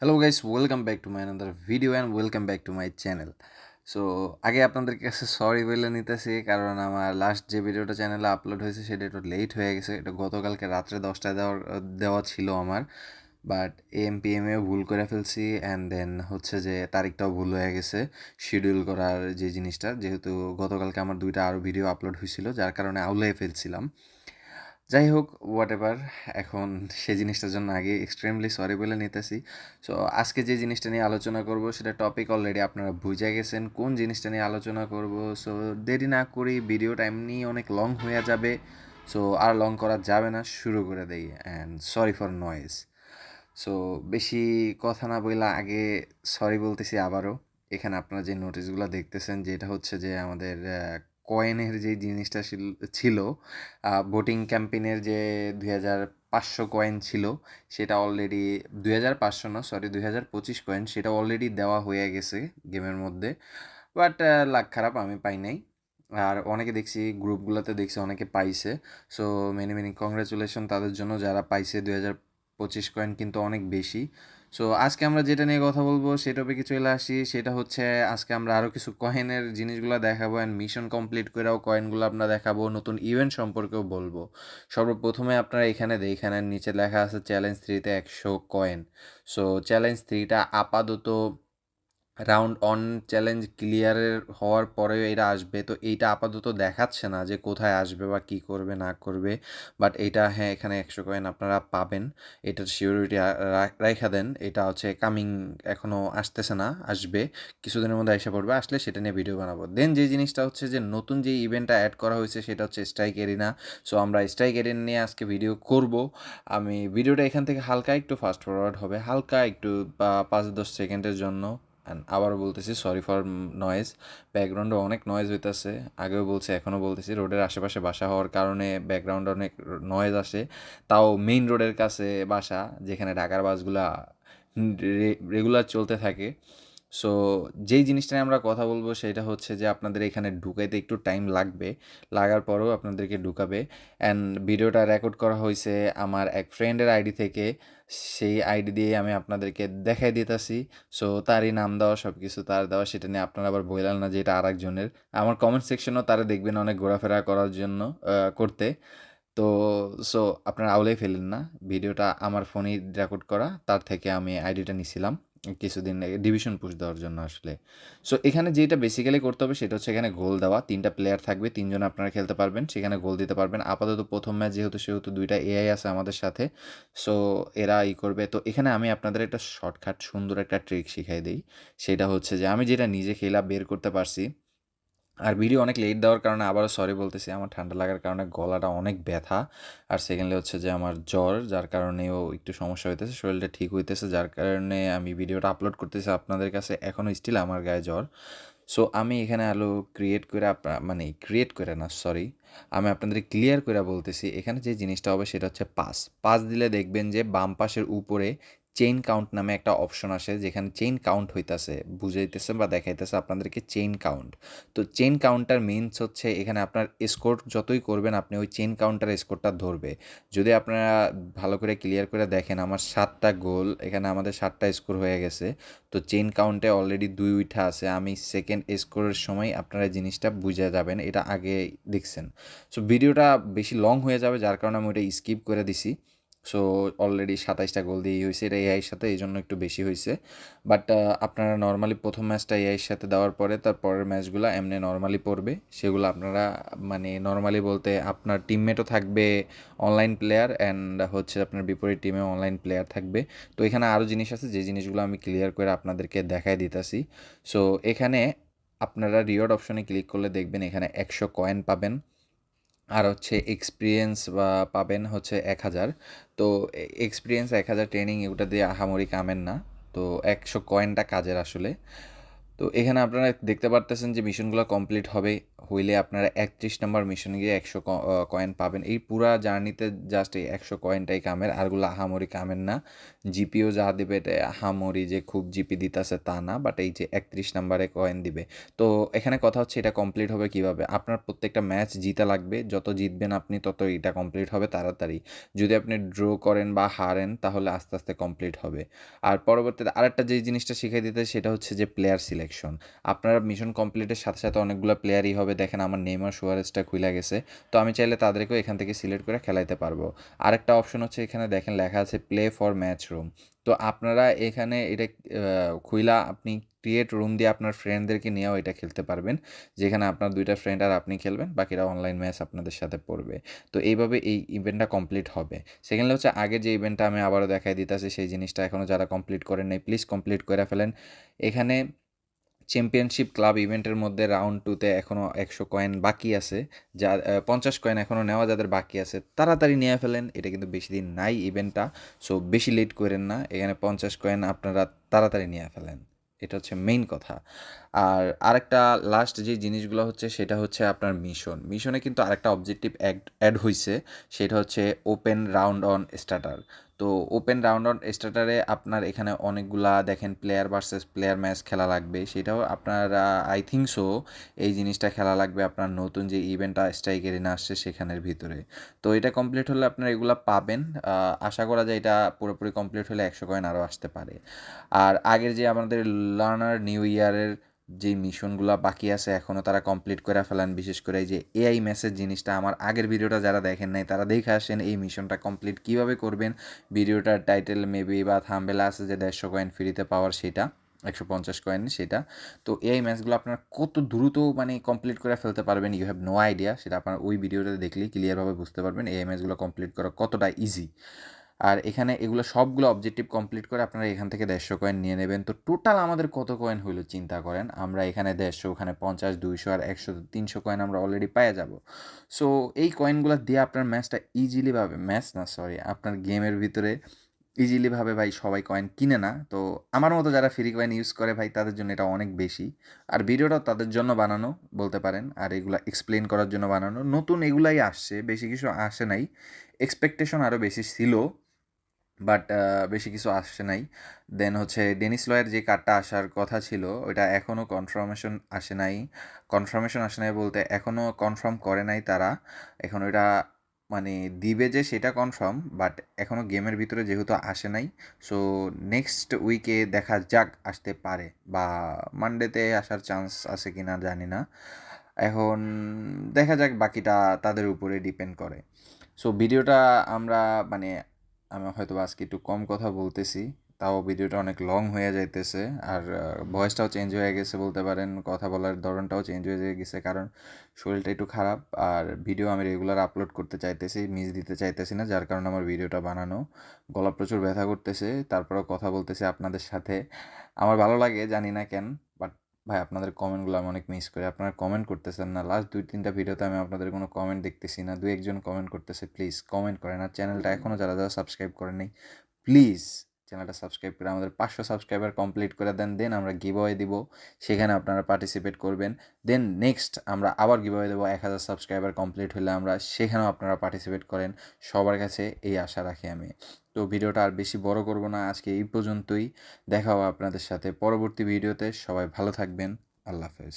Hello guys welcome back to my another video and welcome back to my channel so আগে আপনাদের কাছে sorry বলে নিতেছি, কারণ আমার লাস্ট যে ভিডিওটা চ্যানেলে আপলোড হয়েছে, সেটা একটু লেট হয়ে গেছে। এটা গতকালকে রাত্রে দশটায় দেওয়ার, দেওয়া ছিল আমার। বাট এম পি এম এ ভুল করে ফেলছি অ্যান্ড দেন হচ্ছে যে তারিখটাও ভুল হয়ে গেছে শিডিউল করার যে জিনিসটা। যেহেতু গতকালকে আমার দুইটা আরও ভিডিও আপলোড হয়েছিল, যার কারণে আউলাই ফেলছিলাম। যাই হোক হোয়াট এভার এখন সেই জিনিসটার জন্য আগে এক্সট্রিমলি সরি বলে নিতেছি। সো আজকে যে জিনিসটা নিয়ে আলোচনা করব, সেটা টপিক অলরেডি আপনারা বুঝে গেছেন, কোন জিনিসটা নিয়ে আলোচনা করব। সো দেরি না করি ভিডিওটা এমনি অনেক লং হয়ে যাবে। সো আর লং করা যাবে না, শুরু করে দেই and sorry for noise so বেশি কথা না বইলা আগে সরি বলতেছি আবারও। এখানে আপনারা যে নোটিশগুলো দেখতেছেন, যেটা হচ্ছে যে আমাদের কয়েনের যে জিনিসটা ছিল- ভোটিং ক্যাম্পেইনের যে দুই হাজার পাঁচশো কয়েন ছিল, সেটা অলরেডি দুই হাজার পাঁচশো না সরি দুই হাজার পঁচিশ কয়েন, সেটা অলরেডি দেওয়া হয়ে গেছে গেমের মধ্যে। বাট লাক খারাপ, আমি পাই নাই। আর অনেকে দেখছি, গ্রুপগুলোতে দেখছি, অনেকে পাইছে। সো মেনি মেনি কংগ্রেচুলেশন তাদের জন্য, যারা পাইছে দুই হাজার পঁচিশ কয়েন কিন্তু অনেক বেশি। সো আজকে আমরা যেটা নিয়ে কথা বলব সে টপিকে চলে আসি। সেটা হচ্ছে আজকে আমরা আরও কিছু কয়েনের জিনিসগুলো দেখাবো অ্যান্ড মিশন কমপ্লিট করেও কয়েনগুলো আপনারা দেখাবো, নতুন ইভেন্ট সম্পর্কেও বলব। সর্বপ্রথমে আপনারা এখানে এখানে নিচে লেখা আছে চ্যালেঞ্জ থ্রিতে একশো কয়েন সো চ্যালেঞ্জ থ্রিটা আপাতত রাউন্ড অন চ্যালেঞ্জ ক্লিয়ারের হওয়ার পরেও এটা আসবে। তো এইটা আপাতত দেখাচ্ছে না যে কোথায় আসবে বা কি করবে, না করবে। বাট এটা হ্যাঁ এখানে একশো কয়েন আপনারা পাবেন। এটার সিউরিটি রাখা দেন। এটা হচ্ছে কামিং এখনও আসতেছে না, আসবে। কিছুদিনের মধ্যে এসে পড়বে। আসলে সেটা নিয়ে ভিডিও বানাবো। দেন যে জিনিসটা হচ্ছে যে নতুন যে ইভেন্টটা অ্যাড করা হয়েছে, সেটা হচ্ছে স্ট্রাইক এরিনা সো আমরা স্ট্রাইক এরিনা নিয়ে আজকে ভিডিও করব। আমি ভিডিওটা এখান থেকে হালকা একটু ফাস্ট ফরওয়ার্ড হবে। হালকা একটু পাঁচ দশ সেকেন্ডের জন্য। অ্যান্ড আবারও বলতেছি সরি ফর নয়েজ ব্যাকগ্রাউন্ডে অনেক নয়েজ হইতেছে। আগেও বলছি, এখনও বলতেছি, রোডের আশেপাশে বাসা হওয়ার কারণে ব্যাকগ্রাউন্ডে অনেক নয়েজ আসে। তাও মেইন রোডের কাছে বাসা, যেখানে ঢাকার বাসগুলা রেগুলার চলতে থাকে। সো যেই জিনিসটা নিয়ে আমরা কথা বলব সেটা হচ্ছে যে আপনাদের এখানে ঢুকাইতে একটু টাইম লাগবে। লাগার পরেও আপনাদেরকে ঢুকাবে। অ্যান্ড ভিডিওটা রেকর্ড করা হয়েছে আমার এক ফ্রেন্ডের আইডি থেকে। সেই আইডি দিয়ে আমি আপনাদেরকে দেখাই দিতেছি। সো তারই নাম দেওয়া সব কিছু তার দেওয়া, সেটা নিয়ে আপনারা আবার বললেন না যে এটা আর একজনের আমার কমেন্ট সেকশনও তারা দেখবেন অনেক ঘোরাফেরা করার জন্য করতে। তো সো আপনারা আউলেই ফেলেন না। ভিডিওটা আমার ফোনেই রেকর্ড করা, তার থেকে আমি আইডিটা নিছিলাম। কিছুদিন ডিভিশন পুশ দেওয়ার জন্য আসলে। সো এখানে যেটা বেসিক্যালি করতে হবে সেটা হচ্ছে এখানে গোল দেওয়া। তিনটা প্লেয়ার থাকবে, তিনজন আপনারা খেলতে পারবেন, সেখানে গোল দিতে পারবেন। আপাতত প্রথম ম্যাচ যেহেতু, সেহেতু দুইটা এআই আছে আমাদের সাথে। সো এরা ই করবে। তো, এখানে আমি আপনাদের একটা শর্টকাট সুন্দর একটা ট্রিক শিখাই দিই। সেটা হচ্ছে যে, আমি যেটা নিজে খেলা বের করতে পারছি আর ভিডিও অনেক লেট দেওয়ার কারণে আবারও সরি বলতেছি, আমার ঠান্ডা লাগার কারণে গলাটা অনেক ব্যথা। আর সেকেন্ডলি হচ্ছে যে আমার জ্বর, যার কারণেও একটু সমস্যা হইতেছে, শরীরটা ঠিক হইতেছে, যার কারণে আমি ভিডিওটা আপলোড করতেছি আপনাদের কাছে, এখনও স্টিল আমার গায়ে জ্বর। সো আমি এখানে আলো ক্রিয়েট করে আপনার মানে ক্রিয়েট করে না সরি আমি আপনাদের ক্লিয়ার করে বলতেছি, এখানে যে জিনিসটা হবে সেটা হচ্ছে পাস। পাস দিলে দেখবেন যে বাম পাশের উপরে চেইন কাউন্ট নামে একটা অপশন আসে, যেখানে চেইন কাউন্ট হইতাছে, বুঝাইতেছে বা দেখাইতেছে আপনাদেরকে চেইন কাউন্ট তো চেইন কাউন্টার মিনস হচ্ছে এখানে আপনার স্কোর যতই করবেন, আপনি ওই চেইন কাউন্টার স্কোরটা ধরবে। যদি আপনারা ভালো করে ক্লিয়ার করে দেখেন, আমার সাতটা গোল এখানে আমাদের সাতটা স্কোর হয়ে গেছে। তো চেইন কাউন্টে অলরেডি দুই উইঠা আছে, আমি সেকেন্ড স্কোরের সময় আপনারা জিনিসটা বুঝে যাবেন, এটা আগে দেখছেন। সো ভিডিওটা বেশি লং হয়ে যাবে, যার কারণে আমি ওটা স্কিপ করে দিছি। সো অলরেডি সাতাইশটা গোল দিয়েই হয়েছে। এটা এআইয়ের সাথে এই জন্য একটু বেশি হয়েছে। বাট আপনারা নর্মালি প্রথম ম্যাচটা এআইয়ের সাথে দেওয়ার পরে তার পরের ম্যাচগুলো এমনি নর্মালি পড়বে। সেগুলো আপনারা মানে নর্মালি বলতে আপনার টিমমেটও থাকবে অনলাইন প্লেয়ার অ্যান্ড হচ্ছে আপনার বিপরীত টিমে অনলাইন প্লেয়ার থাকবে। তো এখানে আরও জিনিস আছে, যে জিনিসগুলো আমি ক্লিয়ার করে আপনাদেরকে দেখাই দিতেছি। সো এখানে আপনারা রিওয়ার্ড অপশনে ক্লিক করলে দেখবেন এখানে একশো কয়েন পাবেন। আর হচ্ছে এক্সপিরিয়েন্স বা পাবেন হচ্ছে এক হাজার। তো এক্সপিরিয়েন্স এক হাজার ট্রেনিং এগুলো দিয়ে আহামরি কামেন না। তো একশো কয়েনটা কাজের আসলে। তো এখানে আপনারা দেখতে পারতেছেন যে মিশনগুলো কমপ্লিট হবে। হইলে আপনারা একত্রিশ নম্বর মিশনে গিয়ে একশো কয়েন পাবেন। এই পুরা জার্নিতে জাস্ট এই একশো কয়েনটাই কামের আরগুলো আহামরি কামের না। জিপিও যা দেবে, এটা আহামরি যে খুব জিপি দিতেছে তা না বাট এই যে একত্রিশ নাম্বারে কয়েন দিবে। তো এখানে কথা হচ্ছে, এটা কমপ্লিট হবে কীভাবে? আপনার প্রত্যেকটা ম্যাচ জিতা লাগবে, যত জিতবেন আপনি, তত এটা কমপ্লিট হবে তাড়াতাড়ি। যদি আপনি ড্র করেন বা হারেন, তাহলে আস্তে আস্তে কমপ্লিট হবে। আর পরবর্তীতে আরেকটা যে জিনিসটা শিখিয়ে দিতে, সেটা হচ্ছে যে প্লেয়ার সিলেকশন আপনারা মিশন কমপ্লিটের সাথে সাথে অনেকগুলো প্লেয়ারই হবে দেখেন আমার নেইমার সুয়ারেজটা খুলে গেছে, তো আমি চাইলে তাদেরকেও এখান থেকে সিলেক্ট করে খেলাইতে পারব। আরেকটা অপশন হচ্ছে এখানে দেখেন লেখা আছে প্লে ফর ম্যাচ রুম তো আপনারা এখানে এটা খুইলা আপনি ক্রিয়েট রুম দিয়ে আপনার ফ্রেন্ডদেরকে নিয়েও এটা খেলতে পারবেন, যেখানে আপনার দুইটা ফ্রেন্ড আর আপনি খেলবেন, বাকিরা অনলাইন ম্যাচ আপনাদের সাথে পড়বে। তো এইভাবে এই ইভেন্টটা কমপ্লিট হবে। সেকেন্ডলি হচ্ছে আগের যে ইভেন্টটা আমি আবারও দেখাই দিতেছি, সেই জিনিসটা এখনও যারা কমপ্লিট করেন নাই প্লিজ কমপ্লিট করে ফেলেন। এখানে চ্যাম্পিয়নশিপ ক্লাব ইভেন্টের মধ্যে রাউন্ড টুতে এখনও একশো কয়েন বাকি আছে। যা পঞ্চাশ কয়েন এখনও নেওয়া যাদের বাকি আছে, তাড়াতাড়ি নিয়ে ফেলেন। এটা কিন্তু বেশি দিন নাই ইভেন্টটা সো বেশি লেট করেন না। এখানে পঞ্চাশ কয়েন আপনারা তাড়াতাড়ি নিয়ে ফেলেন। এটা হচ্ছে মেইন কথা। আর আরেকটা লাস্ট যে জিনিসগুলো হচ্ছে, সেটা হচ্ছে আপনার মিশন মিশনে কিন্তু আরেকটা অবজেক্টিভ অ্যাড অ্যাড হয়েছে সেটা হচ্ছে ওপেন রাউন্ড অন স্টার্টার তো ওপেন রাউন্ড স্টার্টারে আপনার এখানে অনেকগুলা দেখেন প্লেয়ার ভার্সেস প্লেয়ার ম্যাচ খেলা লাগবে, সেটাও আপনারা আই থিঙ্ক সো এই জিনিসটা খেলা লাগবে আপনার নতুন যে ইভেন্টটা স্ট্রাইকের না আসছে সেখানের ভিতরে। তো এটা কমপ্লিট হলে আপনারা এগুলো পাবেন আশা করা যায় এটা পুরোপুরি কমপ্লিট হলে একশো কয়েন আরও আসতে পারে। আর আগের যে আমাদের লার্নার নিউ ইয়ারের যে মিশনগুলো বাকি আছে এখনও তারা কমপ্লিট করে ফেলেন। বিশেষ করে এই যে এআই মেসেজ জিনিসটা, আমার আগের ভিডিওটা যারা দেখেন নাই, তারা দেখে আসেন এই মিশনটা কমপ্লিট কীভাবে করবেন। ভিডিওটার টাইটেল মেবি বা থামবেলা আছে যে দেড়শো কয়েন ফ্রিতে পাওয়ার সেটা, একশো পঞ্চাশ কয়েন সেটা। তো এই ম্যাচগুলো আপনারা কত দ্রুত মানে কমপ্লিট করে ফেলতে পারবেন ইউ হ্যাভ নো আইডিয়া সেটা আপনার ওই ভিডিওটা দেখলেই ক্লিয়ারভাবে বুঝতে পারবেন এই ম্যাচগুলো কমপ্লিট করা কতটা ইজি আর এখানে এগুলো সবগুলো অবজেক্টিভ কমপ্লিট করে আপনারা এখান থেকে দেড়শো কয়েন নিয়ে নেবেন। তো টোটাল আমাদের কত কয়েন হইল চিন্তা করেন? আমরা এখানে দেড়শো, ওখানে পঞ্চাশ, দুইশো আর একশো তিনশো কয়েন আমরা অলরেডি পেয়ে যাব। সো এই কয়েনগুলো দিয়ে আপনার ম্যাচটা ইজিলিভাবে ম্যাচ না সরি আপনার গেমের ভিতরে ইজিলিভাবে ভাই সবাই কয়েন কিনে না। তো আমার মতো যারা ফ্রি কয়েন ইউজ করে ভাই, তাদের জন্য এটা অনেক বেশি। আর ভিডিওটাও তাদের জন্য বানানো বলতে পারেন, আর এগুলো এক্সপ্লেন করার জন্য বানানো। নতুন এগুলাই আসছে, বেশি কিছু আসে নাই। এক্সপেকটেশন আরও বেশি ছিল। বাট বেশি কিছু আসছে নাই। দেন হচ্ছে ডেনিস লয়ের যে কার্ডটা আসার কথা ছিল, ওইটা এখনও কনফার্মেশন আসে নাই। কনফার্মেশন আসে নাই বলতে এখনও কনফার্ম করে নাই তারা। এখন ওইটা মানে দিবে যে সেটা কনফার্ম বাট এখনও গেমের ভিতরে যেহেতু আসে নাই সো নেক্সট উইকে দেখা যাক আসতে পারে বা মানডেতে আসার চান্স আছে কি না জানি না। এখন দেখা যাক বাকিটা তাদের উপরে ডিপেন্ড করে। সো ভিডিওটা আমরা মানে আমি হয়তো আজকে একটু কম কথা বলতেছি, তাও ভিডিওটা অনেক লং হয়ে যাইতেছে আর ভয়েসটাও চেঞ্জ হয়ে গেছে বলতে পারেন, কথা বলার ধরনটাও চেঞ্জ হয়ে গেছে কারণ শরীরটা একটু খারাপ আর ভিডিও আমি রেগুলার আপলোড করতে চাইতেছি মিস দিতে চাইতেছি না, যার কারণে আমার ভিডিওটা বানানো, গলা প্রচুর ব্যথা করতেছে, তারপরেও কথা বলতেছি আপনাদের সাথে। আমার ভালো লাগে জানি না কেন বাট ভাই আপনাদের কমেন্টগুলো আমি অনেক মিস করি। আপনারা কমেন্ট করতেছেন না। লাস্ট দুই তিনটা ভিডিওতে আমি আপনাদের কোনো কমেন্ট দেখতেছি না। দু একজন কমেন্ট করতেছে প্লিজ কমেন্ট করেন। আর চ্যানেলটা এখনও যারা যারা সাবস্ক্রাইব করেন নাই প্লিজ চ্যানেলটা সাবস্ক্রাইব করে আমাদের পাঁচশো সাবস্ক্রাইবার কমপ্লিট করে দেন দেন আমরা গিভওয়ে দিব, সেখানে আপনারা পার্টিসিপেট করবেন। দেন নেক্সট আমরা আবার গিভওয়ে দেবো, এক হাজার সাবস্ক্রাইবার কমপ্লিট হলে আমরা সেখানেও আপনারা পার্টিসিপেট করেন। সবার কাছে এই আশা রাখি আমি। তো ভিডিওটা আর বেশি বড় করব না, আজকে এই পর্যন্তই। দেখা হবে আপনাদের সাথে পরবর্তী ভিডিওতে। সবাই ভালো থাকবেন। আল্লাহ হাফেজ।